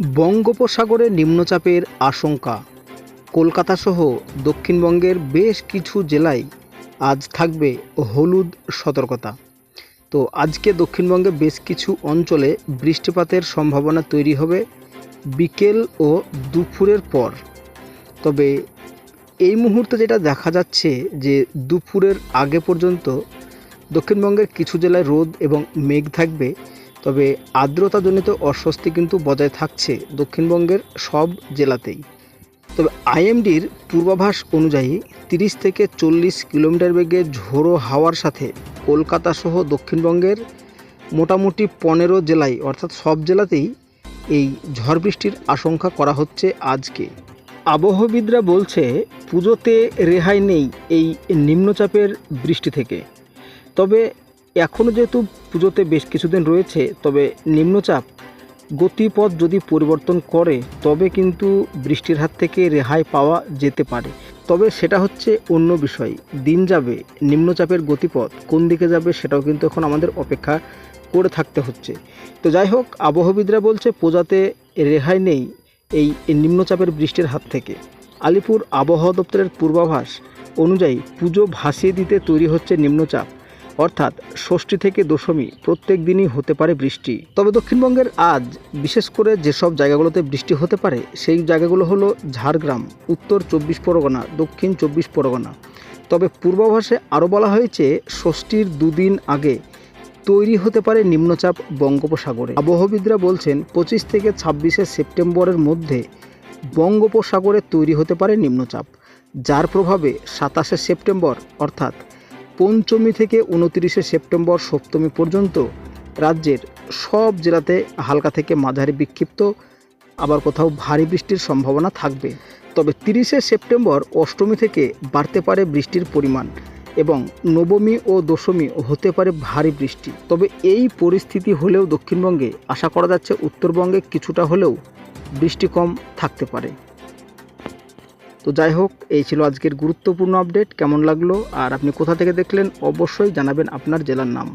বঙ্গোপসাগরে নিম্নচাপের আশঙ্কা। কলকাতা সহ দক্ষিণবঙ্গের বেশ কিছু জেলায় আজ থাকবে হলুদ সতর্কতা। তো আজকে দক্ষিণবঙ্গে বেশ কিছু অঞ্চলে বৃষ্টিপাতের সম্ভাবনা তৈরি হবে বিকেল ও দুপুরের পর। তবে এই মুহূর্তে যেটা দেখা যাচ্ছে যে দুপুরের আগে পর্যন্ত দক্ষিণবঙ্গের কিছু জেলায় রোদ এবং মেঘ থাকবে। তবে আর্দ্রতাজনিত অস্বস্তি কিন্তু বজায় থাকছে দক্ষিণবঙ্গের সব জেলাতেই। তবে আইএমডির পূর্বাভাস অনুযায়ী তিরিশ থেকে চল্লিশ কিলোমিটার বেগে ঝোড়ো হাওয়ার সাথে কলকাতা সহ দক্ষিণবঙ্গের মোটামুটি পনেরো জেলায়, অর্থাৎ সব জেলাতেই এই ঝড় বৃষ্টির আশঙ্কা করা হচ্ছে আজকে। আবহবিদরা বলছে, পুজোতে রেহাই নেই এই নিম্নচাপের বৃষ্টি থেকে। তবে এখনও যেহেতু পুজোতে বেশ কিছুদিন রয়েছে, তবে নিম্নচাপ, গতিপথ যদি পরিবর্তন করে, তবে কিন্তু বৃষ্টির হাত থেকে রেহাই পাওয়া যেতে পারে। তবে সেটা হচ্ছে অন্য বিষয়, দিন যাবে, নিম্নচাপের গতিপথ কোন দিকে যাবে সেটাও কিন্তু এখন আমাদের অপেক্ষা করে থাকতে হচ্ছে। তো যাই হোক, আবহবিদরা বলছে পূজাতে রেহাই নেই এই নিম্নচাপের বৃষ্টির হাত থেকে। আলিপুর আবহাওয়া দপ্তরের পূর্বাভাস অনুযায়ী পুজো ভাসিয়ে দিতে তৈরি হচ্ছে নিম্নচাপ। অর্থাৎ ষষ্ঠী থেকে দশমী প্রত্যেক দিনই হতে পারে বৃষ্টি। তবে দক্ষিণবঙ্গের আজ বিশেষ করে যেসব জায়গাগুলোতে বৃষ্টি হতে পারে, সেই জায়গাগুলো হলো ঝাড়গ্রাম, উত্তর চব্বিশ পরগনা, দক্ষিণ চব্বিশ পরগনা। তবে পূর্বাভাসে আরও বলা হয়েছে, ষষ্ঠীর দুদিন আগে তৈরি হতে পারে নিম্নচাপ বঙ্গোপসাগরে। আবহবিদরা বলছেন, পঁচিশ থেকে ছাব্বিশে সেপ্টেম্বরের মধ্যে বঙ্গোপসাগরে তৈরি হতে পারে নিম্নচাপ, যার প্রভাবে সাতাশে সেপ্টেম্বর, অর্থাৎ পঞ্চমী থেকে উনতিরিশে সেপ্টেম্বর সপ্তমী পর্যন্ত রাজ্যের সব জেলাতে হালকা থেকে মাঝারি বিক্ষিপ্ত, আবার কোথাও ভারী বৃষ্টির সম্ভাবনা থাকবে। তবে তিরিশে সেপ্টেম্বর অষ্টমী থেকে বাড়তে পারে বৃষ্টির পরিমাণ এবং নবমী ও দশমী হতে পারে ভারী বৃষ্টি। তবে এই পরিস্থিতি হলেও দক্ষিণবঙ্গে আশা করা যাচ্ছে উত্তরবঙ্গে কিছুটা হলেও বৃষ্টি কম থাকতে পারে। তো যাই হোক, এই ছিল আজকের গুরুত্বপূর্ণ আপডেট কেমন লাগল? আর আপনি কোথা থেকে দেখলেন? অবশ্যই জানাবেন আপনার জেলার নাম।